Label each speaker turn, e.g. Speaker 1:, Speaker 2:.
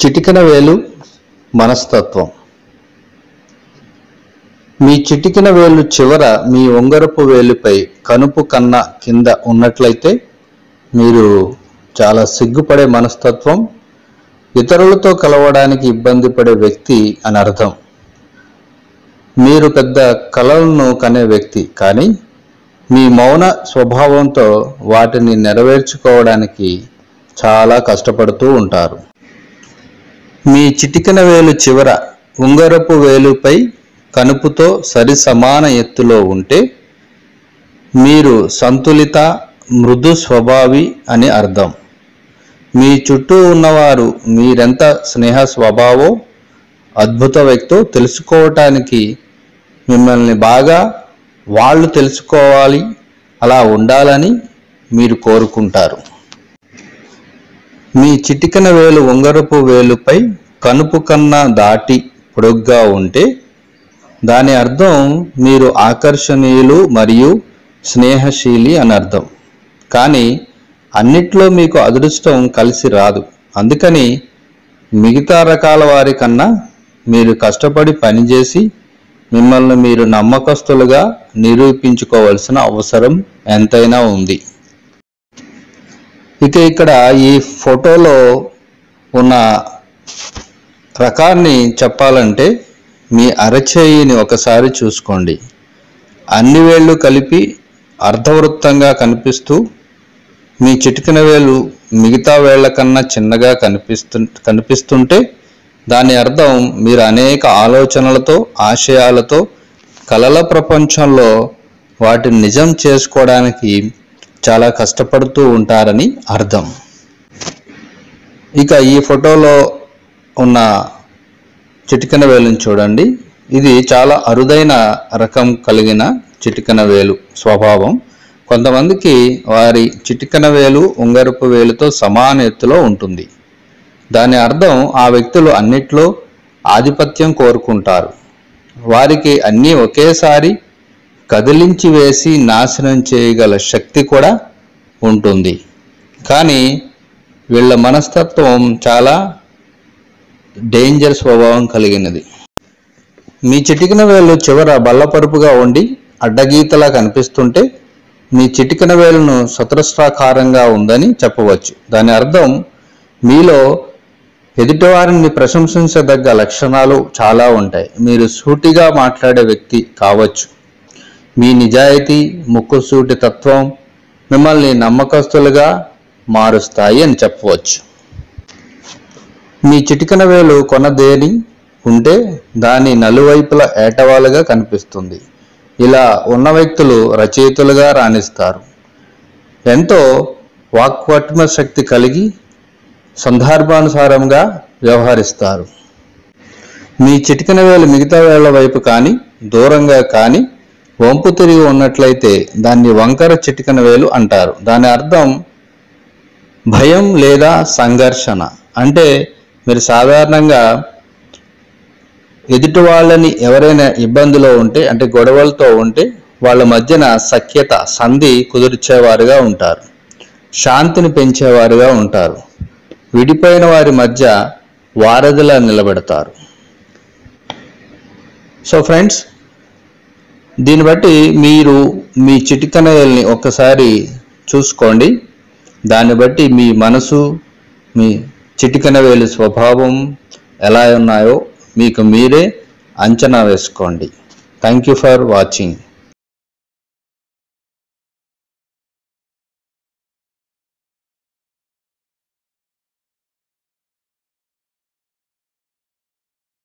Speaker 1: చిటికన వేలు మనస్తత్వం. మీ చిటికిన వేలు చివర మీ ఉంగరపు వేలుపై కనుపు కన్న కింద ఉన్నట్లయితే మీరు చాలా సిగ్గుపడే మనస్తత్వం ఇతరులతో కలవడానికి ఇబ్బంది పడే వ్యక్తి అని అర్థం. మీరు పెద్ద కలలను కనే వ్యక్తి కానీ మీ మౌన స్వభావంతో వాటిని నెరవేర్చుకోవడానికి చాలా కష్టపడుతూ ఉంటారు. మీ చిటికన వేలు చివర ఉంగరపు వేలుపై కనుపుతో సరి సమాన ఎత్తులో ఉంటే మీరు సంతులిత మృదు స్వభావి అని అర్థం. మీ చుట్టూ ఉన్నవారు మీరెంత స్నేహ స్వభావో అద్భుత వ్యక్తో తెలుసుకోవటానికి మిమ్మల్ని బాగా వాళ్ళు తెలుసుకోవాలి అలా ఉండాలని మీరు కోరుకుంటారు. మీ చిటికన వేలు ఉంగరపు వేలుపై కనుపు కన్నా దాటి పొడుగ్గా ఉంటే దాని అర్థం మీరు ఆకర్షణీయులు మరియు స్నేహశీలి అని అర్థం. కానీ అన్నిట్లో మీకు అదృష్టం కలిసి రాదు. అందుకని మిగతా రకాల వారి కన్నా మీరు కష్టపడి పనిచేసి మిమ్మల్ని మీరు నమ్మకస్తులుగా నిరూపించుకోవాల్సిన అవసరం ఎంతైనా ఉంది. ఇక ఇక్కడ ఈ ఫోటోలో ఉన్న రకాన్ని చెప్పాలంటే మీ అరచేయిని ఒకసారి చూసుకోండి. అన్ని వేళ్ళు కలిపి అర్ధవృత్తంగా కనిపిస్తూ మీ చిటికిన వేలు మిగతా వేళ్ళ కన్నా చిన్నగా కనిపిస్తు కనిపిస్తుంటే దాని అర్థం మీరు అనేక ఆలోచనలతో ఆశయాలతో కలల ప్రపంచంలో వాటిని నిజం చేసుకోవడానికి చాలా కష్టపడుతూ ఉంటారని అర్థం. ఇక ఈ ఫోటోలో ఉన్న చిటికన వేలుని చూడండి. ఇది చాలా అరుదైన రకం కలిగిన చిటికన వేలు స్వభావం. కొంతమందికి వారి చిటికన వేలు ఉంగరపు వేలుతో సమాన ఎత్తులో ఉంటుంది. దాని అర్థం ఆ వ్యక్తులు అన్నిట్లో ఆధిపత్యం కోరుకుంటారు. వారికి అన్నీ ఒకేసారి కదిలించి వేసి నాశనం చేయగల శక్తి కూడా ఉంటుంది. కానీ వీళ్ళ మనస్తత్వం చాలా డేంజర్ స్వభావం కలిగినది. మీ చిటికిన వేలు చివర బల్లపరుపుగా ఉండి అడ్డగీతలా కనిపిస్తుంటే మీ చిటికిన వేలును చతురస్రాకారంగా ఉందని చెప్పవచ్చు. దాని అర్థం మీలో ఎదుటివారిని ప్రశంసించదగ్గ లక్షణాలు చాలా ఉంటాయి. మీరు సూటిగా మాట్లాడే వ్యక్తి కావచ్చు. మీ నిజాయితీ ముక్కుసూటి తత్వం మిమ్మల్ని నమ్మకస్తులుగా మారుస్తాయి అని చెప్పవచ్చు. మీ చిటికన వేలు కొనదేని ఉంటే దాని నలువైపుల ఏటవాలుగా కనిపిస్తుంది. ఇలా ఉన్న వ్యక్తులు రచయితలుగా రాణిస్తారు. ఎంతో వాక్పటిమ శక్తి కలిగి సందర్భానుసారంగా వ్యవహరిస్తారు. మీ చిటికన వేలు మిగతా వేళ్ళ వైపు కానీ దూరంగా కానీ వంపు తిరిగి ఉన్నట్లయితే దాన్ని వంకర చిటికన వేలు అంటారు. దాని అర్థం భయం లేదా సంఘర్షణ అంటే మీరు సాధారణంగా ఎదుటి వాళ్ళని ఎవరైనా ఇబ్బందిలో ఉంటే అంటే గొడవలతో ఉంటే వాళ్ళ మధ్యన సఖ్యత సంధి కుదిర్చేవారుగా ఉంటారు. శాంతిని పెంచేవారుగా ఉంటారు. విడిపోయిన వారి మధ్య వారధిలా నిలబెడతారు. సో ఫ్రెండ్స్ దీన్ని బట్టి మీరు మీ చిటికనయల్ని ఒక్కసారి చూసుకోండి. దాన్ని బట్టి మీ మనసు మీ చిటికన వేలు స్వభావం ఎలా ఉన్నాయో మీకు మీరే అంచనా వేసుకోండి. Thank you for watching